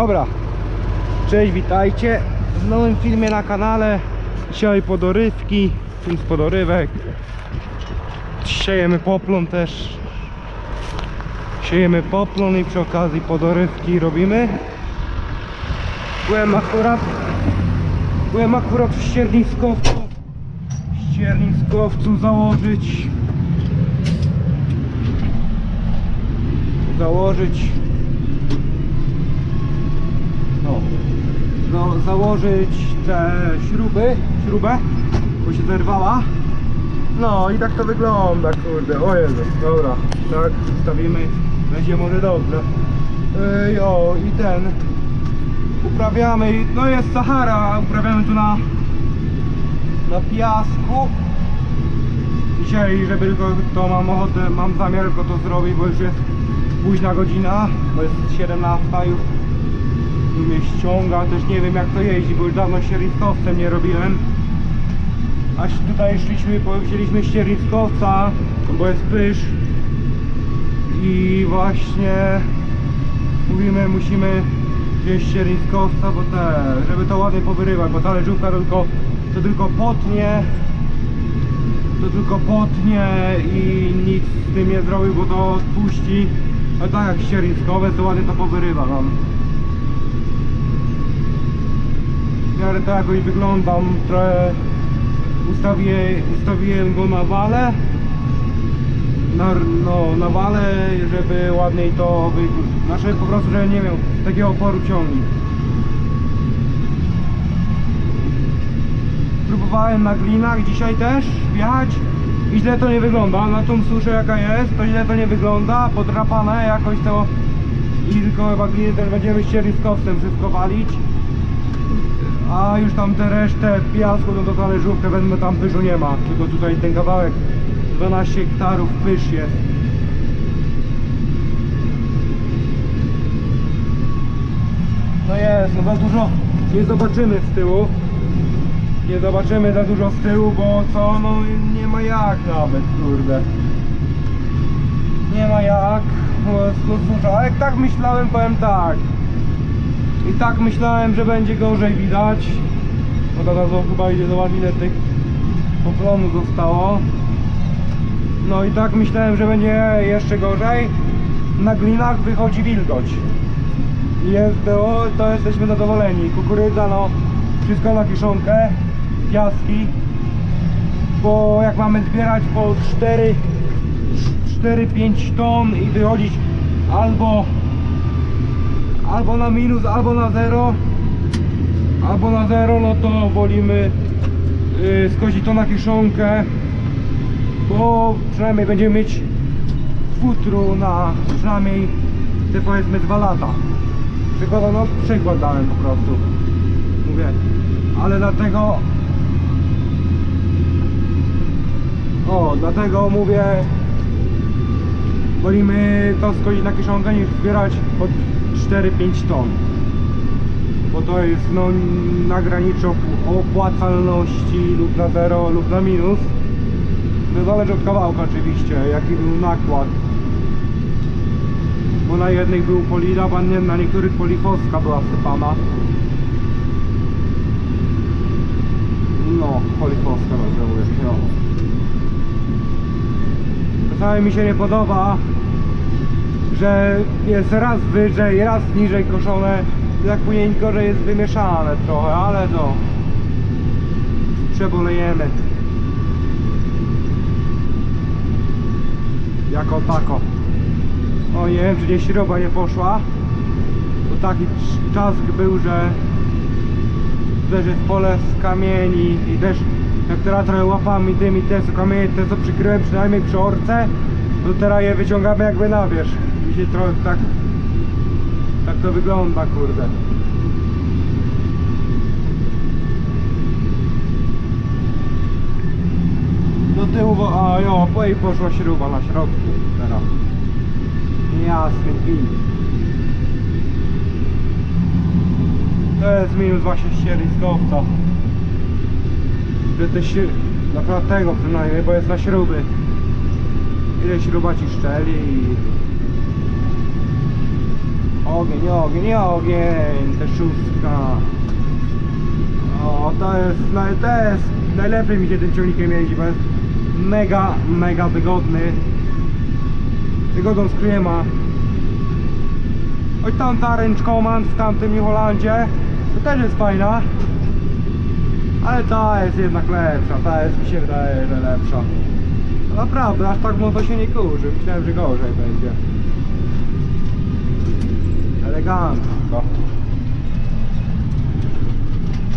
Dobra. Cześć, witajcie w nowym filmie na kanale. Dzisiaj podorywki, film z podorywek. Siejemy poplon też. Siejemy poplon i przy okazji podorywki robimy. Byłem akurat Byłem akurat w ścierniskowcu w ścierniskowcu założyć założyć no, no założyć te śruby śrubę bo się zerwała. No i tak to wygląda kurde. O Jezu, dobra tak. Wstawimy będzie może dobrze. Yy, o i ten. Uprawiamy, no jest Sahara, uprawiamy tu na na piasku. Dzisiaj, żeby tylko to mam ochotę, mam zamiar tylko to zrobić, bo już jest późna godzina, bo jest 17 już i mnie ściąga, też nie wiem jak to jeździ, bo już dawno ścierniskowcem nie robiłem. Aż tutaj szliśmy, bo wzięliśmy bo jest pysz. I właśnie mówimy, musimy wziąć ścierniskowca, bo te, żeby to ładnie powyrywać, bo ta leżówka to tylko, to tylko potnie to tylko potnie i nic z tym nie zrobi, bo to odpuści. A tak jak ścierniskowe, to ładnie to powyrywa nam w miarę to jakoś wyglądam trochę ustawię, ustawiłem go na wale na, no, na wale, żeby ładniej to wy... Znaczy po prostu, że nie miał takiego oporu ciągnik. Próbowałem na glinach dzisiaj też wjechać i źle to nie wygląda. Na tą suszę jaka jest, to źle to nie wygląda. Podrapane jakoś to i tylko chyba gliny też będziemy ścierniskowcem wszystko walić. A już tam tę resztę piasku, no to talerzówkę wezmę, tam pyżu nie ma. Tylko tutaj ten kawałek 12 hektarów pysz jest. No jest, no za dużo nie zobaczymy z tyłu. Nie zobaczymy za dużo z tyłu, bo co, no nie ma jak nawet, kurde. Nie ma jak. No, no słuchaj, ale tak myślałem, powiem tak. I tak myślałem, że będzie gorzej widać. Bo teraz chyba idzie zobaczyć ile tych poplonu zostało. No i tak myślałem, że będzie jeszcze gorzej. Na glinach wychodzi wilgoć. Jest to, to jesteśmy zadowoleni. Kukurydza no wszystko na kiszonkę, piaski. Bo jak mamy zbierać po 4 4-5 ton i wychodzić albo albo na minus, albo na zero. Albo na zero, no to wolimy yy, skosić to na kiszonkę. Bo przynajmniej będziemy mieć futru na przynajmniej te powiedzmy 2 lata. Przykład, no przykład dałem po prostu. Mówię, ale dlatego o, dlatego mówię wolimy to skosić na kieszonkę niż zbierać pod 4-5 ton. Bo to jest no na granicy op- opłacalności lub na zero lub na minus. To zależy od kawałka oczywiście jaki był nakład. Bo na jednych był polidab, a nie, na niektórych polifoska była wsypana no polifoska dobrze mówię no. Czasami mi się nie podoba że jest raz wyżej, raz niżej koszone. Tak później gorzej jest wymieszane trochę, ale to przebolejemy. Jako tako. O nie wiem czy gdzieś śruba nie poszła to taki cz- czas był, że też jest pole z kamieni i też jak teraz trochę łapami tymi te co kamienie, te co przykryłem przynajmniej przy orce to teraz je wyciągamy jakby na wierzch się trochę tak tak to wygląda kurde. Do tyłu, a jo, po i poszła śruba na środku teraz. Jasny gwint to jest minus właśnie ścierniskowca że te naprawdę tego przynajmniej, bo jest na śruby. Ile śruba ci szczeli i Ogień, ogień, ogień, te szóstka. O, to jest, to jest, najlepiej mi się tym ciągnikiem jeździ, bo jest mega, mega wygodny. Wygodą z kliema. Choć tam ta Range Command w tamtym New Hollandzie, to też jest fajna. Ale ta jest jednak lepsza, ta jest mi się wydaje, że lepsza. Naprawdę, aż tak mocno się nie kurzy, myślałem, że gorzej będzie. Elegancko.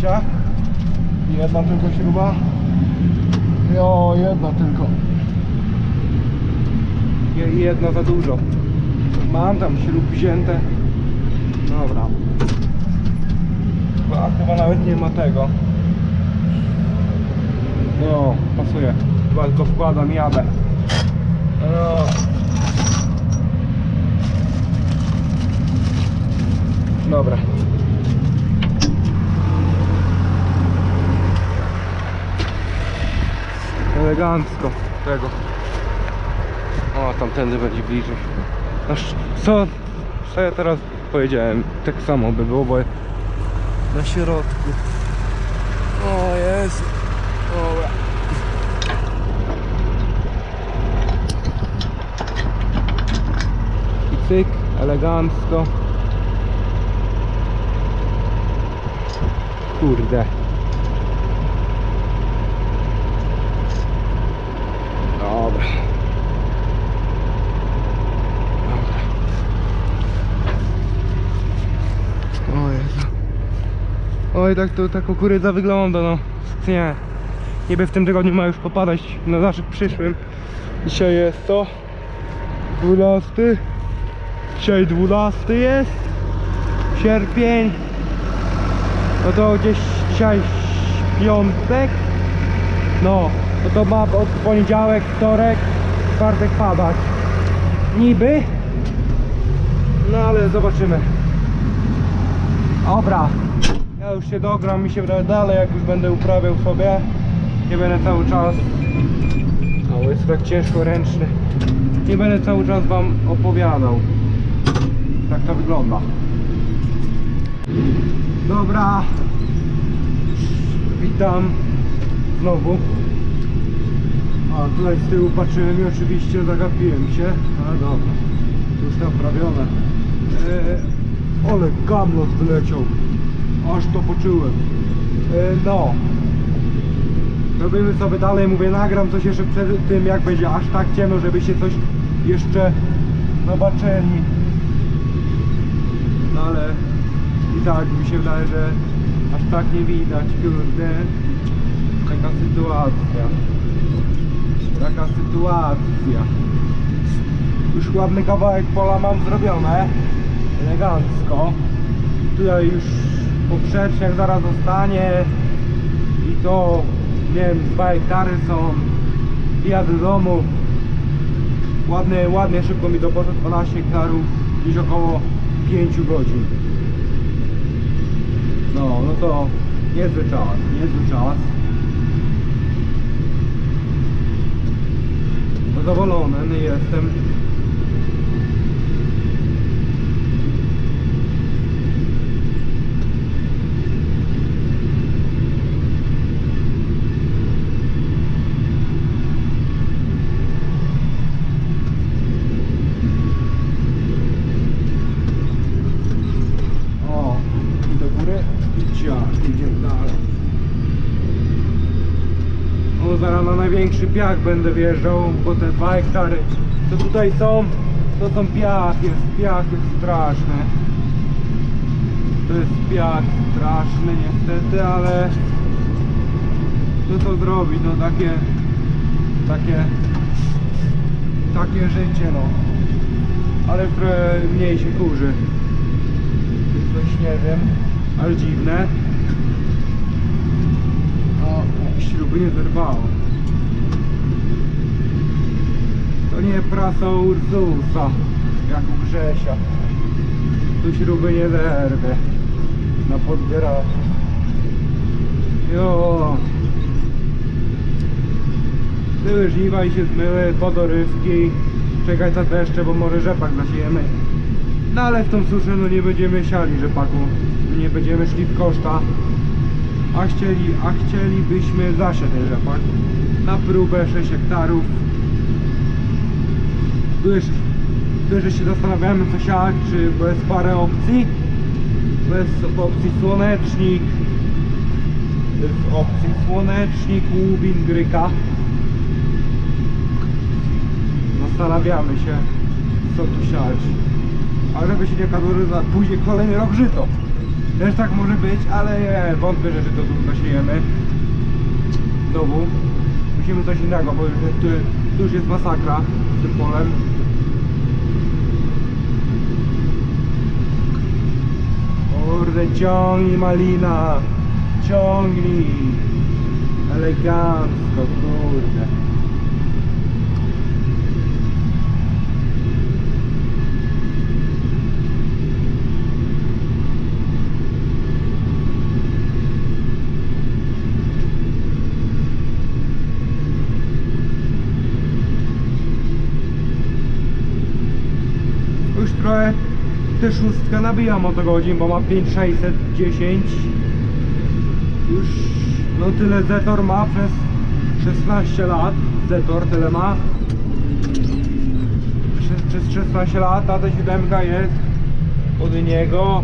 Ciach. Jedna tylko śruba. Jo, jedna tylko. Je- Jedna za dużo. Mam tam śrub wzięte. Dobra. A chyba nawet nie ma tego. No, pasuje. Chyba tylko wkładam jadę. No. Dobra. Elegancko tego. O, tamtędy będzie bliżej. No, co, co ja teraz powiedziałem? Tak samo by było, bo na środku. O jest. Dobra. I cyk, elegancko. Kurde. Dobra. Dobra. Oj, tak to ta kukurydza wygląda, no. Nie. Niby w tym tygodniu ma już popadać na naszych przyszłym. Dzisiaj jest to 12. Dzisiaj 12 jest. Sierpień. No to gdzieś dzisiaj piątek. No, no to ma od poniedziałek, wtorek, czwartek padać. Niby. No ale zobaczymy. Dobra. Ja już się dogram, mi się wydaje dalej, jak już będę uprawiał sobie. Nie będę cały czas. O, jest tak ciężko ręczny. Nie będę cały czas wam opowiadał. Tak to wygląda. Dobra. Witam znowu. A tutaj z tyłu patrzyłem i oczywiście zagapiłem się. Ale dobra. Już naprawione. Eee, ale gamlot wyleciał. Aż to poczułem. Eee, no. Robimy sobie dalej, mówię, nagram coś jeszcze przed tym, jak będzie aż tak ciemno, żebyście coś jeszcze zobaczyli. No ale i tak mi się wydaje, że aż tak nie widać, kurde. Taka sytuacja. Taka sytuacja. Już ładny kawałek pola mam zrobione. Elegancko. Tutaj już poprzeczniak zaraz zostanie. I to, nie wiem, 2 hektary są. Jadę do domu. Ładnie, ładnie szybko mi to poszło 12 hektarów. Gdzieś około 5 godzin. No, no to niezły czas, niezły czas. Zadowolony jestem. O, i do góry i ciach, idziemy dalej. O, największy piach będę wjeżdżał, bo te dwa hektary, co tutaj są, to są piach, jest piach, jest straszny. To jest piach straszny niestety, ale co to zrobić, no takie, takie, takie życie no. Ale trochę mniej się kurzy. Coś nie wiem, ale dziwne. O, śruby nie zerwało. To nie prasa Ursusa, jak u Grzesia. Tu śruby nie zerwie. Na podbieraczu. Jo. Były żniwa i się zmyły, podorywki. Czekaj za deszcze, bo może rzepak zasiejemy. No ale w tą suszę no nie będziemy siali rzepaku. Nie będziemy szli w koszta. A chcieli, a chcielibyśmy zasiać rzepak. Na próbę 6 hektarów. Tu jeszcze się zastanawiamy co siać, czy jest parę opcji. Jest opcji słonecznik. Jest opcji słonecznik, łubin, gryka. Zastanawiamy się co tu siać. A żeby się nie okazało, później kolejny rok żyto. Też tak może być, ale wątpię, że żyto tu zasiejemy. Znowu. Musimy coś innego, bo już tu już jest masakra tym polem. Kurde, ciągnij malina. Ciągnij. Elegancko, kurde. Już trochę tę szóstkę nabijam motogodzin, bo ma 5610 Już no tyle Zetor ma przez 16 lat. Zetor tyle ma. Przez, przez 16 lat, a ta siódemka jest od niego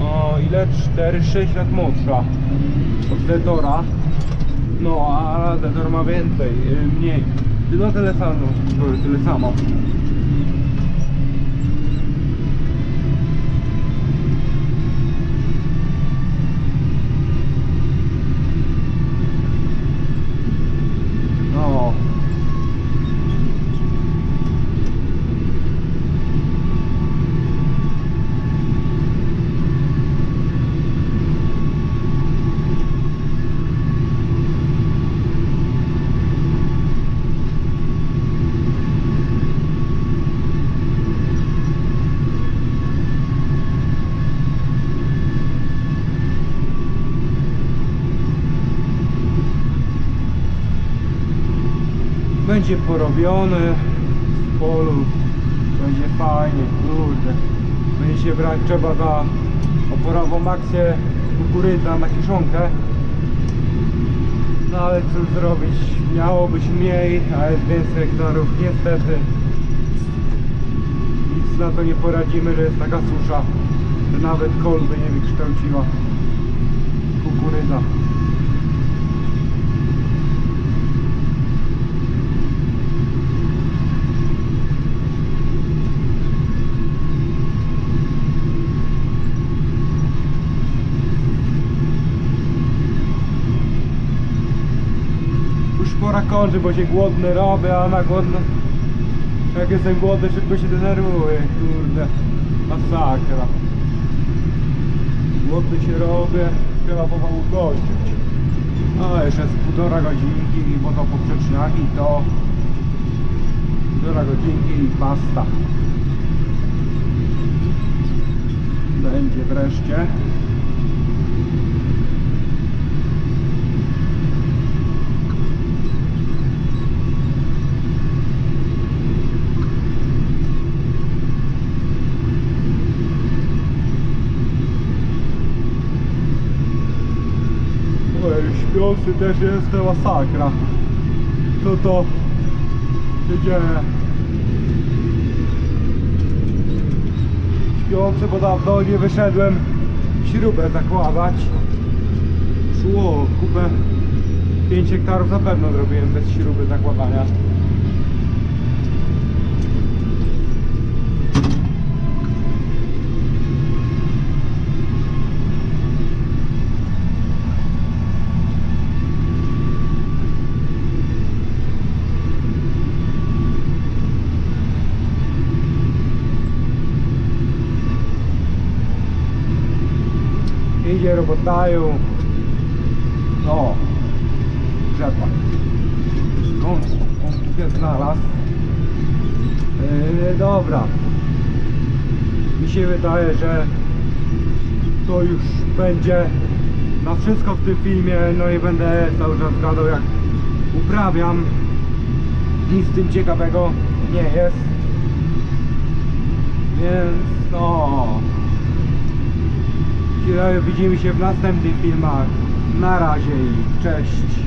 o ile? 4-6 lat młodsza od Zetora. No a Zetor ma więcej, y, mniej. No tyle samo, tyle samo No. Będzie porobiony w polu. Będzie fajnie, kurde. Będzie się brać trzeba za oporową akcję kukurydza na kiszonkę. No ale co zrobić? Miało być mniej, a jest więcej hektarów. Niestety nic na to nie poradzimy, że jest taka susza, że nawet kolby nie wykształciła kukurydza. Pora kończy, bo się głodny robię, a na głodno... Jak jestem głodny, szybko się denerwuję, kurde. Masakra. Głodny się robię, trzeba pomału kończyć. A jeszcze z półtora godzinki, bo to poprzeczniak i to... Półtora godzinki i pasta. Będzie wreszcie. Oj, śpiący też jest to masakra. Co to się dzieje? Śpiący, bo dawno nie wyszedłem śrubę zakładać. Szło kupę 5 hektarów na pewno zrobiłem bez śruby zakładania. Idzie robotaju. O, rzepak. No, on tu się znalazł. Yy, dobra. Mi się wydaje, że to już będzie na wszystko w tym filmie. No i będę cały czas gadał jak uprawiam. Nic z tym ciekawego nie jest. Więc no. Widzimy się w następnych filmach. Na razie i cześć.